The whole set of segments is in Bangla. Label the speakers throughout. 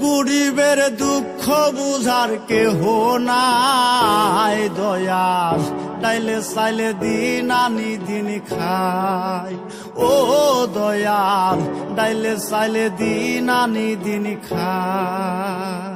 Speaker 1: গরিবের দুঃখ বুঝার কেহ নাই। দয়াল তাইলে চাইলে দিন আনি, দিন খাই। ও দয়াল, ডাইলে চাইলে দিন আনি, দিন খাই।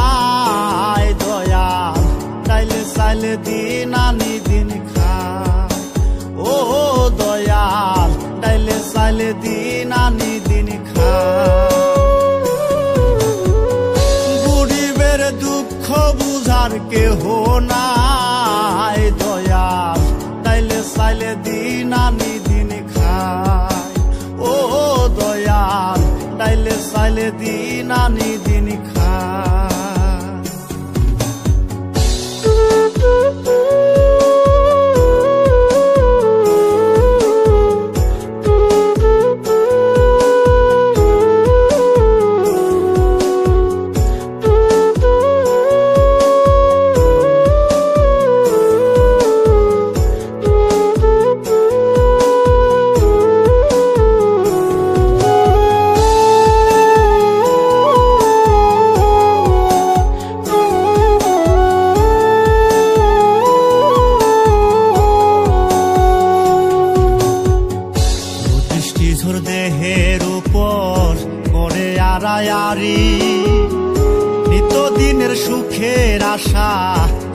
Speaker 1: তাইলে দিন আনি দিন খা গরিবের দুঃখ বুঝার কেহ নাই, দয়াল, তাইলে চাইলে দিন আনি দিন খায় ও দয়াল, তাইলে চাইলে দিন আনি দিন খাই নিত্যদিনের সুখের আশা।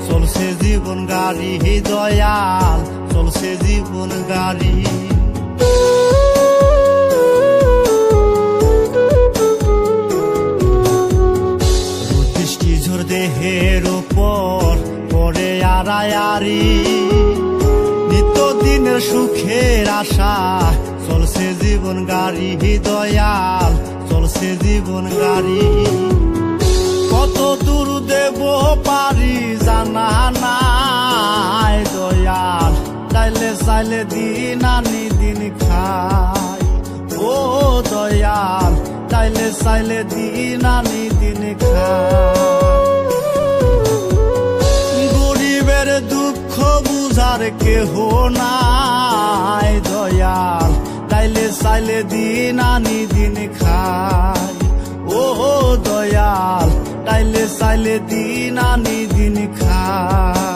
Speaker 1: চলছে জীবন গাড়ি দয়াল, চলছে জীবন গাড়ি। দেহের উপর করে আড়ায়ারি নিত্যদিনের সুখের আশা, চলছে জীবন গাড়ি দয়াল, চলছে জীবন গাড়ি। কত দূর দেব পারি, জানা নাই দয়াল। চাইলে চাইলে দিন আনি দিন খাই। ও দয়াল, চাইলে চাইলে দিন আনি দিন খাই। গরিবের দুঃখ বুঝার কেহ নাই দয়াল। তাইলে চাইলে দিন আনি দিন খাই। ও দয়াল তাইলে চাইলে দিন আনি দিন খাই।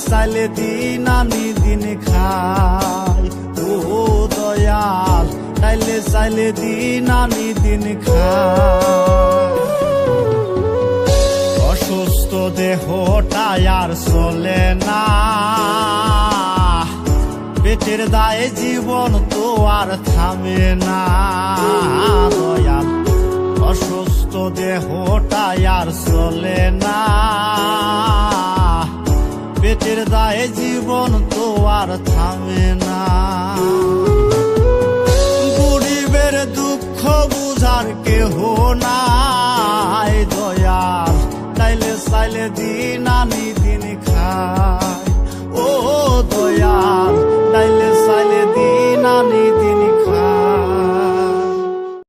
Speaker 1: চাইলে দিন আনি দিন খাই ও দয়াল চাইলে দিন আনি দিন খাই দেহটা আর চলে না পেটের দায়ে জীবন তো আর থামে না দয়াল অসুস্থ দেহটা আর চলে না পাপের দায়ে জীবন তো আর থামে না গরিবের দুঃখ বুঝার কেহ নাই দয়াল তাইলে সাইলে দিন আনি দিন খায় ও দয়াল তাইলে